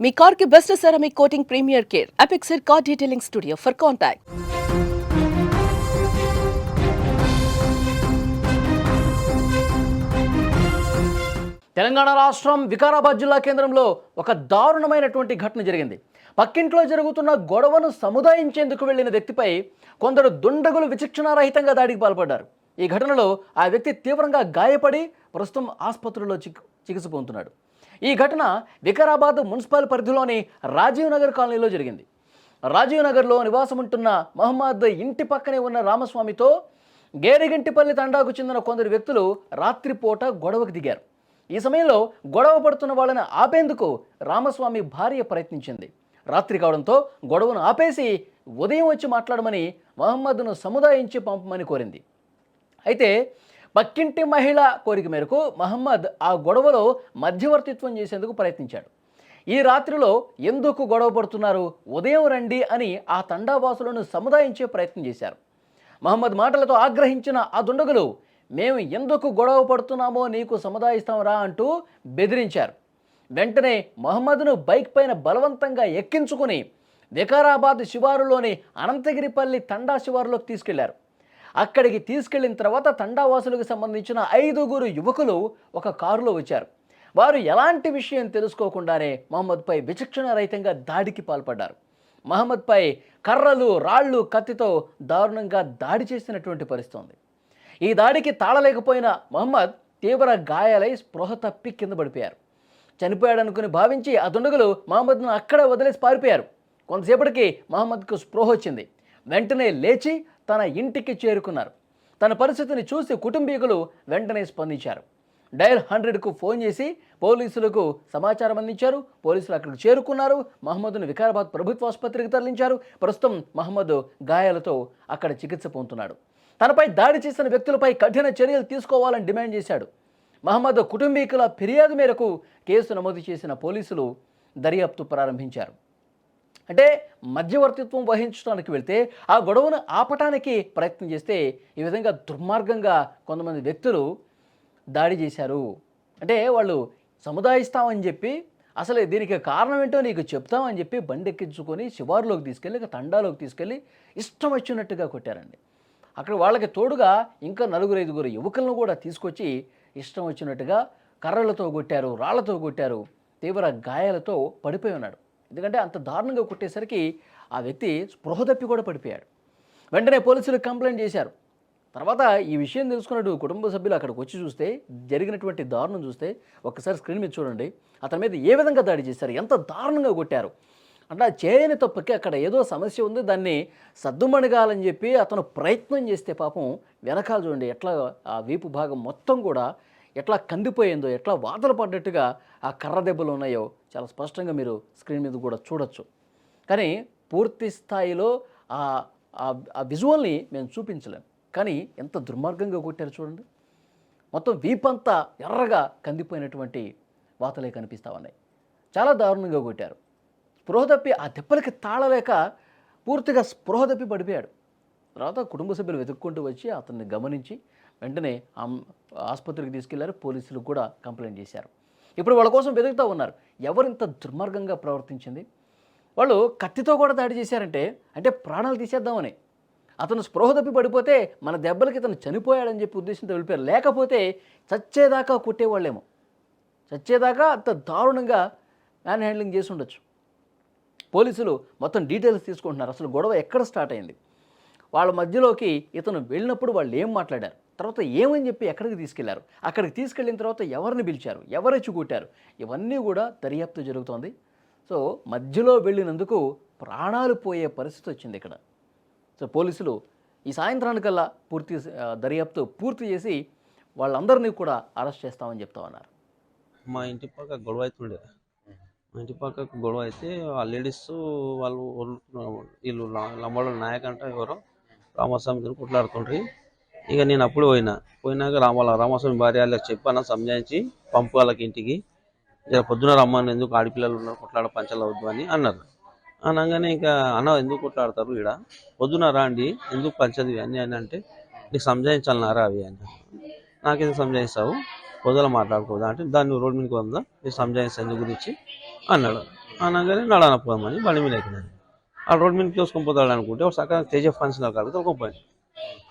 మీ కార్కి best ceramic coating premier care. Apexer car detailing studio for contact Telangana రాష్ట్రం వికారాబాద్ జిల్లా కేంద్రంలో ఒక దారుణమైనటువంటి ఘటన జరిగింది. పక్కింట్లో జరుగుతున్న గొడవను సముదాయించేందుకు వెళ్ళిన వ్యక్తిపై కొందరు దుండగులు విచక్షణారహితంగా దాడికి పాల్పడ్డారు. ఈ ఘటనలో ఆ వ్యక్తి తీవ్రంగా గాయపడి ప్రస్తుతం ఆసుపత్రిలో చికి చికిత్స పొందుతున్నాడు. ఈ ఘటన వికారాబాద్ మున్సిపల్ పరిధిలోని రాజీవ్ నగర్ కాలనీలో జరిగింది. రాజీవ్ నగర్లో నివాసం ఉంటున్న మహమ్మద్ ఇంటి పక్కనే ఉన్న రామస్వామితో గేరిగంటిపల్లి తండాకు చెందిన కొందరు వ్యక్తులు రాత్రిపూట గొడవకు దిగారు. ఈ సమయంలో గొడవ పడుతున్న వాళ్ళని ఆపేందుకు రామస్వామి భార్య ప్రయత్నించింది. రాత్రి కావడంతో గొడవను ఆపేసి ఉదయం వచ్చి మాట్లాడమని మహమ్మద్ను సముదాయించి పంపమని కోరింది. అయితే పక్కింటి మహిళ కోరిక మేరకు మహమ్మద్ ఆ గొడవలో మధ్యవర్తిత్వం చేసేందుకు ప్రయత్నించాడు. ఈ రాత్రిలో ఎందుకు గొడవ పడుతున్నారు? ఉదయం రండి అని ఆ తండావాసులను సముదాయించే ప్రయత్నం చేశారు. మహమ్మద్ మాటలతో ఆగ్రహించిన ఆ దుండగులు మేము ఎందుకు గొడవ పడుతున్నామో నీకు సముదాయిస్తాంరా అంటూ బెదిరించారు. వెంటనే మహమ్మద్ను బైక్ పైన బలవంతంగా ఎక్కించుకుని వికారాబాద్ శివారులోని అనంతగిరిపల్లి తండా శివారులోకి తీసుకెళ్ళారు. అక్కడికి తీసుకెళ్ళిన తర్వాత తండావాసులకు సంబంధించిన ఐదుగురు యువకులు ఒక కారులో వచ్చారు. వారు ఎలాంటి విషయం తెలుసుకోకుండానే మహమ్మద్పై విచక్షణ రహితంగా దాడికి పాల్పడ్డారు. మహమ్మద్పై కర్రలు రాళ్ళు కత్తితో దారుణంగా దాడి చేసినటువంటి పరిస్థితి ఉంది ఈ దాడికి తాళలేకపోయిన మహమ్మద్ తీవ్ర గాయాలై స్పృహ తప్పి కింద పడిపోయారు. చనిపోయాడనుకుని భావించి ఆ దుండగులు మహమ్మద్ను అక్కడ వదిలేసి పారిపోయారు. కొంతసేపటికి మహమ్మద్కు స్పృహ వచ్చింది. వెంటనే లేచి తన ఇంటికి చేరుకున్నారు. తన పరిస్థితిని చూసి కుటుంబీకులు వెంటనే స్పందించారు. డయల్ హండ్రెడ్కు ఫోన్ చేసి పోలీసులకు సమాచారం అందించారు. పోలీసులు అక్కడికి చేరుకున్నారు. మహమ్మద్ను వికారాబాద్ ప్రభుత్వ ఆసుపత్రికి తరలించారు. ప్రస్తుతం మహమ్మద్ గాయాలతో అక్కడ చికిత్స పొందుతున్నాడు. తనపై దాడి చేసిన వ్యక్తులపై కఠిన చర్యలు తీసుకోవాలని డిమాండ్ చేశాడు. మహమ్మద్ కుటుంబీకుల ఫిర్యాదు మేరకు కేసు నమోదు చేసిన పోలీసులు దర్యాప్తు ప్రారంభించారు. అంటే మధ్యవర్తిత్వం వహించడానికి వెళ్తే ఆ గొడవను ఆపటానికి ప్రయత్నం చేస్తే ఈ విధంగా దుర్మార్గంగా కొంతమంది వ్యక్తులు దాడి చేశారు. అంటే వాళ్ళు సముదాయిస్తామని చెప్పి అసలు దీనికి కారణం ఏంటో నీకు చెప్తామని చెప్పి బండెక్కించుకొని శివారులోకి తీసుకెళ్ళి ఇక తండాలోకి తీసుకెళ్ళి ఇష్టం వచ్చినట్టుగా కొట్టారండి. అక్కడ వాళ్ళకి తోడుగా ఇంకా నలుగురు ఐదుగురు యువకులను కూడా తీసుకొచ్చి ఇష్టం వచ్చినట్టుగా కర్రలతో కొట్టారు రాళ్ళతో కొట్టారు తీవ్ర గాయాలతో పడిపోయి ఉన్నాడు. ఎందుకంటే అంత దారుణంగా కొట్టేసరికి ఆ వ్యక్తి స్పృహ తప్పి కూడా పడిపోయాడు. వెంటనే పోలీసులు కంప్లైంట్ చేశారు. తర్వాత ఈ విషయం తెలుసుకున్నట్టు కుటుంబ సభ్యులు అక్కడికి వచ్చి చూస్తే జరిగినటువంటి దారుణం చూస్తే ఒక్కసారి స్క్రీన్ మీద చూడండి. అతని మీద ఏ విధంగా దాడి చేశారు? ఎంత దారుణంగా కొట్టారు? అంటే ఆ చేయని తప్పకి అక్కడ ఏదో సమస్య ఉంది. దాన్ని సద్దుమణగాలని చెప్పి అతను ప్రయత్నం చేస్తే పాపం వెనకాల చూడండి ఎట్లా ఆ వీపు భాగం మొత్తం కూడా ఎట్లా కందిపోయిందో ఎట్లా వాతలు పడ్డట్టుగా ఆ కర్ర దెబ్బలు ఉన్నాయో చాలా స్పష్టంగా మీరు స్క్రీన్ మీద కూడా చూడొచ్చు. కానీ పూర్తి స్థాయిలో ఆ ఆ- విజువల్ని మేము చూపించలేము కానీ ఎంత దుర్మార్గంగా కొట్టారు చూడండి. మొత్తం వీపంతా ఎర్రగా కందిపోయినటువంటి వాతలే కనిపిస్తూ ఉన్నాయి. చాలా దారుణంగా కొట్టారు. స్పృహ తప్పి ఆ దెబ్బలకి తాళలేక పూర్తిగా స్పృహ తప్పి పడిపోయాడు. తర్వాత కుటుంబ సభ్యులు వెతుక్కుంటూ వచ్చి అతన్ని గమనించి వెంటనే ఆసుపత్రికి తీసుకెళ్ళారు. పోలీసులు కూడా కంప్లైంట్ చేశారు. ఇప్పుడు వాళ్ళ కోసం వెతుకుతూ ఉన్నారు. ఎవరు ఇంత దుర్మార్గంగా ప్రవర్తించింది? వాళ్ళు కత్తితో కూడా దాడి చేశారంటే అంటే ప్రాణాలు తీసేద్దామని. అతను స్పృహ తప్పి పడిపోతే మన దెబ్బలకి ఇతను చనిపోయాడని చెప్పి ఉద్దేశంతో వెళ్ళిపోయారు. లేకపోతే చచ్చేదాకా కొట్టేవాళ్ళేమో. చచ్చేదాకా అంత దారుణంగా మ్యాన్ హ్యాండ్లింగ్ చేసి ఉండొచ్చు. పోలీసులు మొత్తం డీటెయిల్స్ తీసుకుంటున్నారు. అసలు గొడవ ఎక్కడ స్టార్ట్ అయింది? వాళ్ళ మధ్యలోకి ఇతను వెళ్ళినప్పుడు వాళ్ళు ఏం మాట్లాడారు? తర్వాత ఏమని చెప్పి ఎక్కడికి తీసుకెళ్ళారు? అక్కడికి తీసుకెళ్ళిన తర్వాత ఎవరిని పిలిచారు? ఎవరెచ్చి కొట్టారు ఇవన్నీ కూడా దర్యాప్తు జరుగుతోంది. సో మధ్యలో వెళ్ళినందుకు ప్రాణాలు పోయే పరిస్థితి వచ్చింది ఇక్కడ. సో పోలీసులు ఈ సాయంత్రానికల్లా పూర్తి దర్యాప్తు పూర్తి చేసి వాళ్ళందరినీ కూడా అరెస్ట్ చేస్తామని చెప్తా ఉన్నారు. మా ఇంటి పక్క గొడవ అవుతుండే మా ఇంటి పక్కకు గొడవ అయితే ఆ లేడీస్ వాళ్ళు వీళ్ళు లంబాడు నాయక్ ఎవరో రామస్వామి కొట్లాడుతుండ్రి. ఇక నేను అప్పుడు పోయినా. పోయినాక రామాల వాళ్ళ రామస్వామి భార్య వాళ్ళకి చెప్పాను సంజాయించి పంపు వాళ్ళకి ఇంటికి. ఇక పొద్దున రమ్మని ఎందుకు ఆడపిల్లలు ఉన్నారు కొట్లాడ పంచాలవద్దు అని అన్నారు. అనగానే ఇంకా అన్న ఎందుకు కొట్లాడతారు ఈడ? పొద్దున రాండి ఎందుకు పంచదు అని అని అంటే నీకు సంజాయించాలన్నారా అవి అని నాకెందుకు సంజాయిస్తావు? పొద్దున మాట్లాడుకోదా అంటే దాన్ని రోడ్డు మీదకి వద్దా నీకు సంజాయిస్తాను గురించి? అన్నాడు. అనగానే నడనపోదామని బండి మీద ఎక్కినాను. ఆ రోడ్డు మీద చూసుకొని పోతాడు అనుకుంటే ఒక సగం తేజ ఫంక్షన్ కాడికి తోలుకొని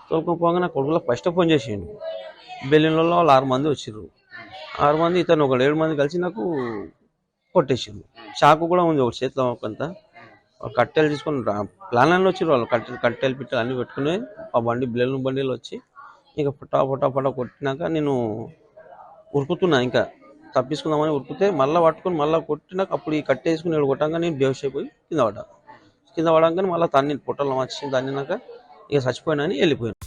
పోయాను పోగా నా కొడుకులో ఫస్ట్ ఫోన్ చేసిండు. బెల్లిన్లలో వాళ్ళు ఆరు మంది వచ్చిర్రు. ఆరు మంది ఇతను ఒక ఏడు మంది కలిసి నాకు కొట్టేసిండు. చాకు కూడా ఉంది ఒక చేతిలో కొంత వాళ్ళు కట్టెలు తీసుకొని ప్లాన్ అని వచ్చారు వాళ్ళు. కట్టెలు కట్టెలు పిట్టలు అన్నీ పెట్టుకుని ఆ బండి బిల్లలు బండిలు వచ్చి ఇంకా పుట్టా పుట్టా పుట్టా కొట్టినాక నేను ఉరుకుతున్నా ఇంకా. తప్పించుకుందామని ఉరికితే మళ్ళీ పట్టుకొని మళ్ళీ కొట్టినాక అప్పుడు ఈ కట్టేసుకుని ఏడు కొట్టాక నేను బేవస్ అయిపోయి కింద పడ్డా. కింద పడంగానే మళ్ళీ తన్ని పుట్టలో వచ్చి తన్నినాక ఇక చచ్చిపోయినా అని వెళ్ళిపోయాను.